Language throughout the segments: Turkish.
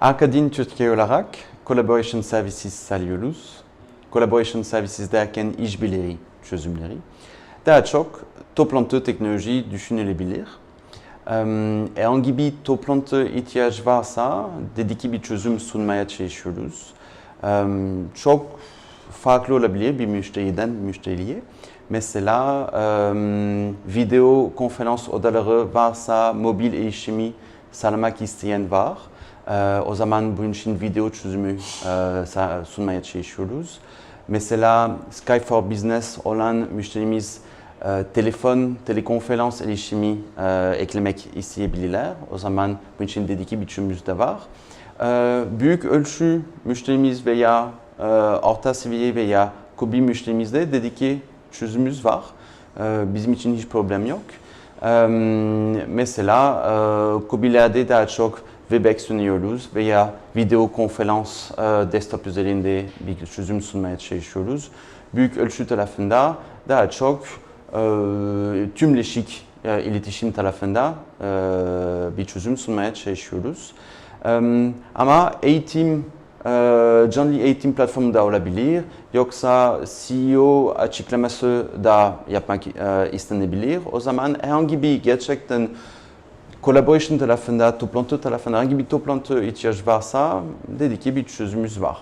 Arkadin Türkiye olarak Collaboration Services sağlıyoruz. Collaboration Services derken işbirliği çözümleri. Daha çok toplantı teknoloji düşünülebilir. Eee, Herhangi bir toplantı ihtiyaç varsa dediki bir çözüm sunmaya çalışıyoruz. Eee, Çok farklı olabilir bir müşteriden müşteriye. Mesela eee, video konferans odaları varsa mobil erişimi sağlamak isteyen var. Eee, o zaman bunun için video çözümü sa- sunmaya çalışıyoruz. Mesela Skype for Business olan müşterimiz eee, telefon, telekonferans erişimi eee, eklemek isteyebilirler. O zaman bunun için dediki bir çözümümüz de var. Eee, büyük ölçü müşterimiz veya orta seviye veya kobi müşterimizde dediki çözümümüz var. Eee, bizim için hiç problem yok. Eee, mesela eee kobilerde daha çok Webex sunuyoruz veya video konferans e, desktop üzerinde bir çözüm sunmaya çalışıyoruz. Büyük ölçü tarafında daha çok e, tümleşik e, iletişim tarafında e, bir çözüm sunmaya çalışıyoruz. E, ama eğitim, e, canlı eğitim platformu da olabilir. Yoksa CEO açıklaması da yapmak e, istenebilir. O zaman herhangi bir gerçekten collaboration tarafında, toplantı tarafında hangi bir toplantı ihtiyaç varsa dedik ki bir çözümümüz var.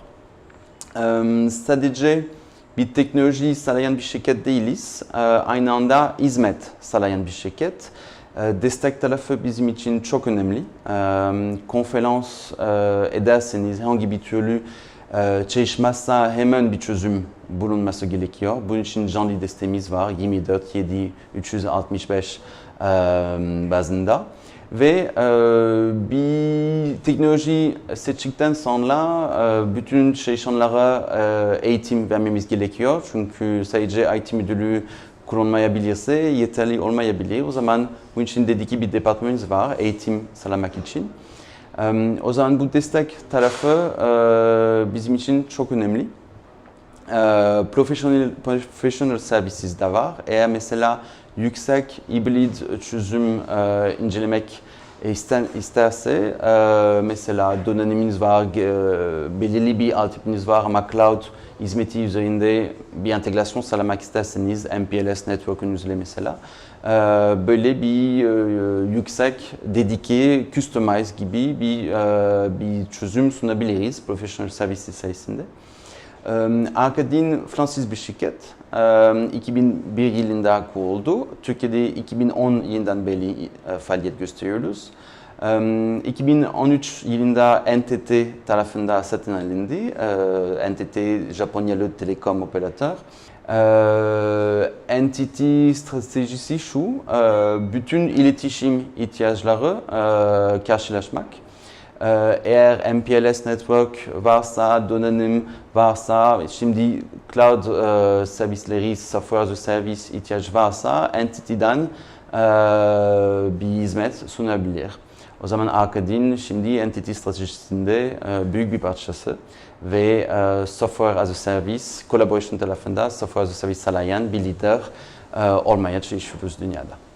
Eee, sadece bir teknoloji sağlayan bir şirket değiliz. Eee, aynı anda hizmet sağlayan bir şirket. Eee, destek tarafı bizim için çok önemli. Eee, konferans eee, ederseniz herhangi bir türlü eee, çalışmazsa hemen bir çözüm bulunması gerekiyor. Bunun için canlı desteğimiz var 24 7 365 eee, bazında. Ve e, bir teknoloji seçtikten sonra e, bütün çalışanlara e, eğitim vermemiz gerekiyor. Çünkü sadece IT müdürlüğü kullanmayabilirse yeterli olmayabilir. O zaman bunun için dediki bir departmanımız var eğitim sağlamak için. O zaman bu destek tarafı e, bizim için çok önemli. E, professional, professional services de var. Eğer mesela yüksek hibrit çözüm e, incelemek isten, isterse e, mesela donanımınız var, e, belirli bir altyapınız var ama cloud hizmeti üzerinde bir entegrasyon sağlamak isterseniz MPLS network'ünüzle mesela e, böyle bir e, yüksek dedike, customize gibi bir, e, bir çözüm sunabiliriz professional services sayesinde. Ee, Arkadin Fransız bir şirket. Ee, 2001 yılında kuruldu. Türkiye'de 2010 yılından beri faaliyet gösteriyoruz. Ee, 2013 yılında NTT tarafında satın alındı. NTT Japonyalı telekom operatör. NTT stratejisi şu, bütün iletişim ihtiyaçları karşılaşmak. Ee, Eğer MPLS network varsa, donanım varsa, şimdi cloud e, servisleri, software as a service ihtiyaç varsa entity'den e, bir hizmet sunabilir. O zaman Arkadin şimdi entity stratejisinde e, büyük bir parçası ve e, software as a service, collaboration tarafında software as a service sağlayan bir lider e, olmaya çalışıyoruz dünyada.